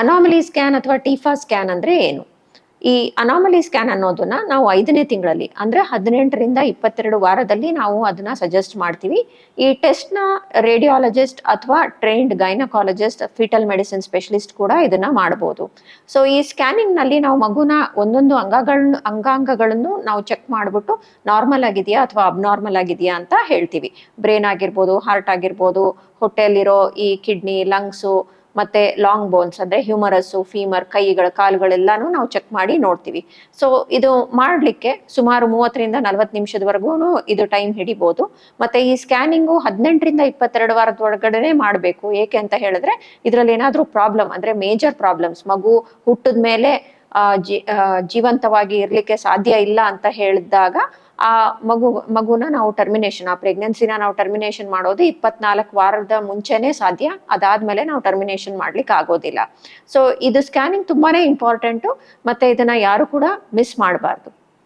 ಅನಾಮಲಿ scan ಅಥವಾ ಟೀಫಾ scan ಅಂದ್ರೆ ಏನು? ಈ ಅನಾಮಲಿ ಸ್ಕ್ಯಾನ್ ಅನ್ನೋದನ್ನ ನಾವು ಐದನೇ ತಿಂಗಳಲ್ಲಿ, ಅಂದ್ರೆ ಹದಿನೆಂಟರಿಂದ ಇಪ್ಪತ್ತೆರಡು ವಾರದಲ್ಲಿ ನಾವು ಅದನ್ನ ಸಜೆಸ್ಟ್ ಮಾಡ್ತೀವಿ. ಈ ಟೆಸ್ಟ್ನ ರೇಡಿಯಾಲಜಿಸ್ಟ್ ಅಥವಾ trained gynaecologist fetal medicine specialist ಕೂಡ ಇದನ್ನ ಮಾಡಬಹುದು ಸೊ ಈ ಸ್ಕ್ಯಾನಿಂಗ್ನಲ್ಲಿ ನಾವು ಮಗುನ ಒಂದೊಂದು ಅಂಗಗಳನ್ನು ಅಂಗಾಂಗಗಳನ್ನು ನಾವು ಚೆಕ್ ಮಾಡ್ಬಿಟ್ಟು ನಾರ್ಮಲ್ ಆಗಿದೆಯಾ ಅಥವಾ ಅಬ್ನಾರ್ಮಲ್ ಆಗಿದೆಯಾ ಅಂತ ಹೇಳ್ತೀವಿ. ಬ್ರೈನ್ ಆಗಿರ್ಬೋದು ಹಾರ್ಟ್ ಆಗಿರ್ಬೋದು, ಹೊಟ್ಟೆಯಲ್ಲಿರೋ ಈ ಕಿಡ್ನಿ ಲಂಗ್ಸು ಮತ್ತೆ ಲಾಂಗ್ ಬೋನ್ಸ್ ಅಂದ್ರೆ ಹ್ಯೂಮರಸ್ಸು ಫೀಮರ್ ಕೈಗಳ ಕಾಲುಗಳೆಲ್ಲಾನು ನಾವು ಚೆಕ್ ಮಾಡಿ ನೋಡ್ತೀವಿ. ಸೊ ಇದು ಮಾಡಲಿಕ್ಕೆ ಸುಮಾರು ಮೂವತ್ತರಿಂದ ನಲವತ್ತು ನಿಮಿಷದವರೆಗೂ ಇದು ಟೈಮ್ ಹಿಡಿಬಹುದು ಮತ್ತೆ ಈ ಸ್ಕ್ಯಾನಿಂಗು ಹದಿನೆಂಟರಿಂದ ಇಪ್ಪತ್ತೆರಡು ವಾರದ ಒಳಗಡೆ ಮಾಡಬೇಕು. ಏಕೆ ಅಂತ ಹೇಳಿದ್ರೆ ಇದರಲ್ಲಿ ಏನಾದರೂ ಪ್ರಾಬ್ಲಮ್ ಅಂದ್ರೆ ಮೇಜರ್ ಪ್ರಾಬ್ಲಮ್ಸ್ ಮಗು ಹುಟ್ಟಿದ ಮೇಲೆ ಜಿ ಜೀವಂತವಾಗಿ ಇರ್ಲಿಕ್ಕೆ ಸಾಧ್ಯ ಇಲ್ಲ ಅಂತ ಹೇಳಿದಾಗ ಆ ಮಗು, ಮಗುನ ನಾವು ಟರ್ಮಿನೇಷನ್ ಆ ಪ್ರೆಗ್ನೆನ್ಸಿನ ನಾವು ಟರ್ಮಿನೇಷನ್ ಮಾಡೋದು ಇಪ್ಪತ್ನಾಲ್ಕು ವಾರದ ಮುಂಚೆನೆ ಸಾಧ್ಯ. ಅದಾದ್ಮೇಲೆ ನಾವು ಟರ್ಮಿನೇಷನ್ ಮಾಡ್ಲಿಕ್ಕೆ ಆಗೋದಿಲ್ಲ. ಸೊ ಇದು ಸ್ಕ್ಯಾನಿಂಗ್ ತುಂಬಾನೇ ಇಂಪಾರ್ಟೆಂಟು ಮತ್ತೆ ಇದನ್ನ ಯಾರು ಕೂಡ ಮಿಸ್ ಮಾಡಬಾರ್ದು.